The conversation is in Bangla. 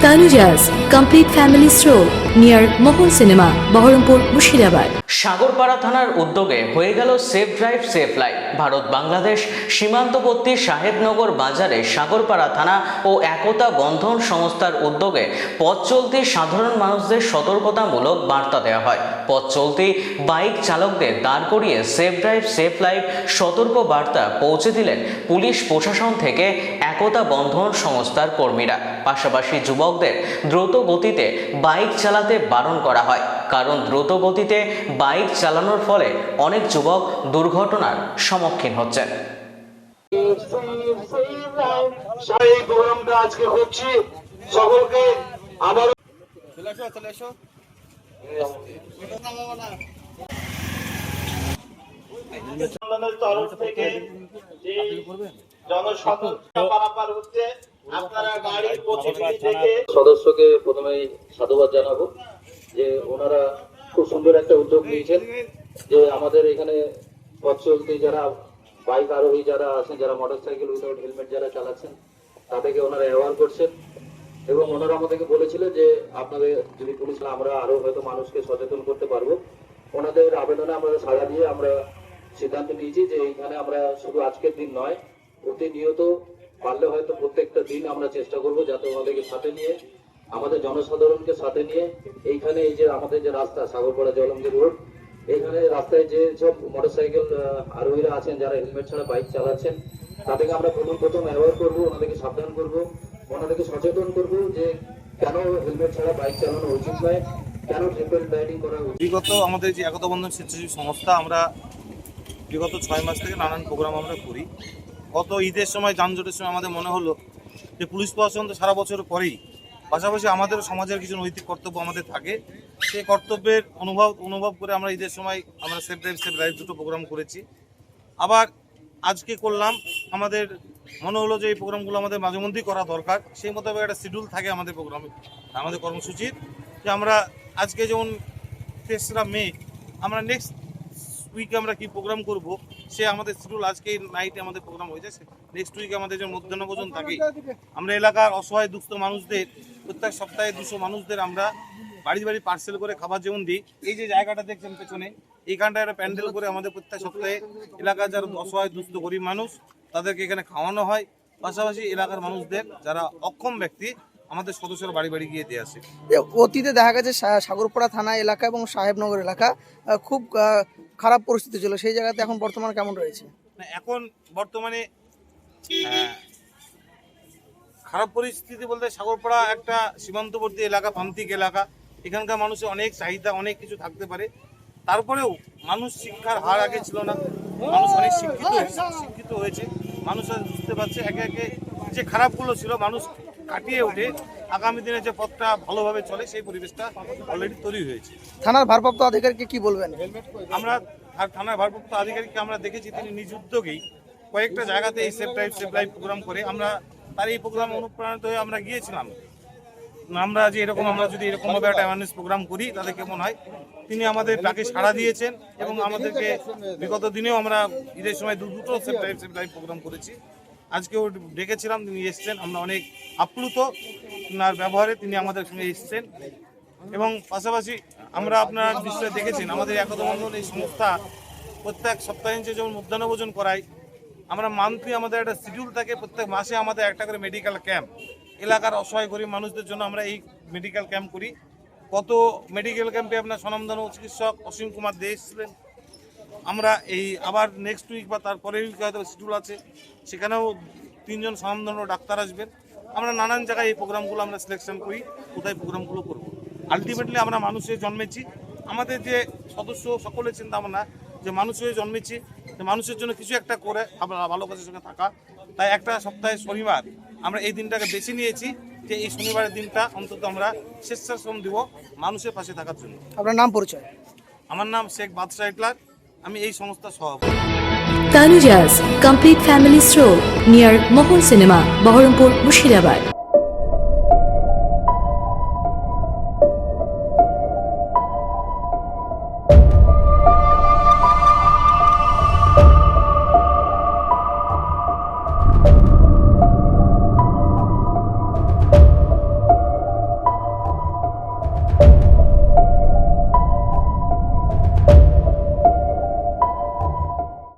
Tanujas Complete Family Stroll near Mohol Cinema, Baharampur, Mushirabad. Sagarpara থানার উদ্যোগে হয়ে গেল safe drive safe life. Bharat Bangladesh সীমান্তবর্তী সাহেবনগর বাজারে সাগরপাড়া থানা ও একতা বন্ধন সংস্থার উদ্যোগে পথ চলতি সাধারণ মানুষদের সতর্কতামূলক বার্তা দেওয়া হয়। পথ চলতি বাইক চালকদের দাঁড় করিয়ে সেফ ড্রাইভ সেফ লাইফ সতর্ক বার্তা পৌঁছে দিলেন পুলিশ প্রশাসন থেকে একতা বন্ধন সংস্থার কর্মীরা। পাশাপাশি যুবকদের দ্রুত গতিতে বাইক চালাতে বারণ করা হয়। কারণ দ্রুত গতিতে বাইক চালানোর ফলে অনেক যুবক দুর্ঘটনার সম্মুখীন হচ্ছেন। জনসচেতনতা পারাপার হচ্ছে সদস্যকে প্রথমেই সাধুবাদ জানাব যে ওনারা খুব সুন্দর একটা উদ্যোগ নিয়েছেন যে আমাদের এখানে পথ চলতি যারা বাইক আরোহী যারা আছেন যারা মোটরসাইকেল উইদাউট হেলমেট যারা চালাচ্ছেন তাদেরকে ওনারা অ্যাওয়ার করছেন। এবং ওনারা আমাদেরকে বলেছিলেন যে আপনাদের যদি পুলিশ না, আমরা আরও হয়তো মানুষকে সচেতন করতে পারব। ওনাদের আবেদনে আমরা সাড়া দিয়ে আমরা সিদ্ধান্ত নিয়েছি যে এইখানে আমরা শুধু আজকের দিন নয় প্রতিনিয়ত পারলে হয়তো প্রত্যেকটা দিন আমরা চেষ্টা করব যাতে ওনাদেরকে সাথে নিয়ে, আমাদের জনসাধারণকে সাথে নিয়ে, এইখানে এই যে আমাদের যে রাস্তা, সাগরপাড়া জলঙ্গি রোড, এইখানে রাস্তায় যে সব মোটরসাইকেল আরোহীরা আছেন, যারা হেলমেট ছাড়া বাইক চালাচ্ছেন, তাদেরকে আমরা প্রথম প্রথম অ্যাওয়ার করব, ওনাদেরকে সাবধান করব, ওনাদেরকে সচেতন করব যে কেন হেলমেট ছাড়া বাইক চালানো উচিত নয়, কেন ট্রিপল রাইডিং করা উচিত বিগত আমাদের যে একতা বন্ধন স্বেচ্ছাসেবী সংস্থা, আমরা বিগত ছয় মাস থেকে নানান প্রোগ্রাম আমরা করি। গত ঈদের সময়, যানজটের সময় আমাদের মনে হলো যে পুলিশ প্রশাসন তো সারা বছর পরেই পাশাপাশি আমাদের সমাজের কিছু নৈতিক কর্তব্য আমাদের থাকে। সেই কর্তব্যের অনুভব অনুভব করে আমরা ঈদের সময় আমরা সেফ ড্রাইভ সেফ ড্রাইভ দুটো প্রোগ্রাম করেছি। আবার আজকে করলাম, আমাদের মনে হলো যে এই প্রোগ্রামগুলো আমাদের মাঝে মধ্যেই করা দরকার। সেই মোতাবেক একটা শিডিউল থাকে আমাদের প্রোগ্রামে আমাদের কর্মসূচির। যে আমরা আজকে যেমন তেসরা মে, আমরা নেক্সট উইকে আমরা কি প্রোগ্রাম করব সে আমাদের শিডিউল আজকে নাইটে আমাদের প্রোগ্রাম হয়ে যাচ্ছে নেক্সট উইকে আমাদের যে মধ্যাহ্ন ভোজন থাকে, আমরা এলাকার অসহায় দুস্থ মানুষদের, প্রত্যেক সপ্তাহে দুশো মানুষদের আমরা বাড়ি বাড়ি পার্সেল করে খাবার যেমন দিই। এই যে জায়গাটা দেখছেন পেছনে, এইখানটায় একটা প্যান্ডেল করে আমাদের প্রত্যেক সপ্তাহে এলাকার যারা অসহায়, দুস্থ, গরিব মানুষ, তাদেরকে এখানে খাওয়ানো হয়। পাশাপাশি এলাকার মানুষদের, যারা অক্ষম ব্যক্তি, আমাদের সদস্যরা বাড়ি বাড়ি গিয়ে দিয়ে আসে। অতীতে দেখা গেছে সাগরপাড়া থানা এলাকা এবং সাহেবনগর এলাকা খুব খারাপ পরিস্থিতি ছিল, সেই জায়গাতে এখন বর্তমান কেমন রয়েছে? এখন বর্তমানে, খারাপ পরিস্থিতি বলতে সাগরপাড়া একটা সীমান্তবর্তী এলাকা, প্রান্তিক এলাকা। এখানকার মানুষের অনেক চাহিদা, অনেক কিছু থাকতে পারে। তারপরেও মানুষ শিক্ষার হার আগে ছিল না। মানুষ অনেক শিক্ষিত শিক্ষিত হয়েছে। মানুষ বুঝতে পারছে, একে একে যে খারাপগুলো ছিল, মানুষ কাটিয়ে উঠে আগামী দিনে যে পথটা ভালোভাবে চলে সেই পরিবেশটা অলরেডি তৈরি হয়েছে। থানার ভারপ্রাপ্ত আধিকারিককে কি বলবেন? আমরা থানার ভারপ্রাপ্ত আধিকারিককে আমরা দেখেছি তিনি নিজ উদ্যোগেই কয়েকটা জায়গাতে এই safe drive safe live program করে আমরা তার এই প্রোগ্রামে অনুপ্রাণিত হয়ে আমরা গিয়েছিলাম। আমরা যে এরকম আমরা যদি এরকমভাবে একটা অ্যাওয়ারনেস প্রোগ্রাম করি তাহলে কেমন হয়? তিনি আমাদের ডাকে সাড়া দিয়েছেন এবং আমাদেরকে বিগত দিনেও আমরা ঈদের সময় দু দুটো safe drive safe live program করেছি। আজকেও ডেকেছিলাম, তিনি এসছেন। আমরা অনেক আপ্লুত ওনার ব্যবহারে তিনি আমাদের সঙ্গে এসছেন। এবং পাশাপাশি আমরা আপনার নিশ্চয়ই দেখেছেন, আমাদের একতা বন্ধন এই সংস্থা প্রত্যেক সপ্তাহে যেমন মধ্যাহ্ন ভোজন করাই আমরা মান্থলি আমাদের একটা শিডিউল থাকে, প্রত্যেক মাসে আমাদের একটা করে মেডিকেল ক্যাম্প এলাকার অসহায় গরিব মানুষদের জন্য আমরা এই মেডিকেল ক্যাম্প করি। কত মেডিকেল ক্যাম্পে আপনার স্বনামধন্য চিকিৎসক অসীম কুমার দে এসেছিলেন আমরা এই আবার নেক্সট উইক বা তারপরের উইকে হয়তো শিডিউল আছে সেখানেও তিনজন স্বনামধন্য ডাক্তার আসবেন। আমরা নানান জায়গায় এই প্রোগ্রামগুলো আমরা সিলেকশন করি কোথায় প্রোগ্রামগুলো করব। আলটিমেটলি আমরা মানুষে জন্মেছি। আমাদের যে সদস্য সকলের চিন্তা ভাবনা যে মানুষ হয়ে জন্মেছি যে মানুষের জন্য কিছু একটা করে আমরা ভালোবাসার সঙ্গে থাকা তাই একটা সপ্তাহে শনিবার আমরা এই দিনটাকে বেছে নিয়েছি যে এই শনিবারের দিনটা অন্তত আমরা স্বেচ্ছাশ্রম দিব মানুষের পাশে থাকার জন্য। আপনার নাম পরিচয়? আমার নাম শেখ বাদশাহ ইটলার আমি এই সংস্থার সব Tanuja's complete family store near Mohan cinema Baharampur Murshidabad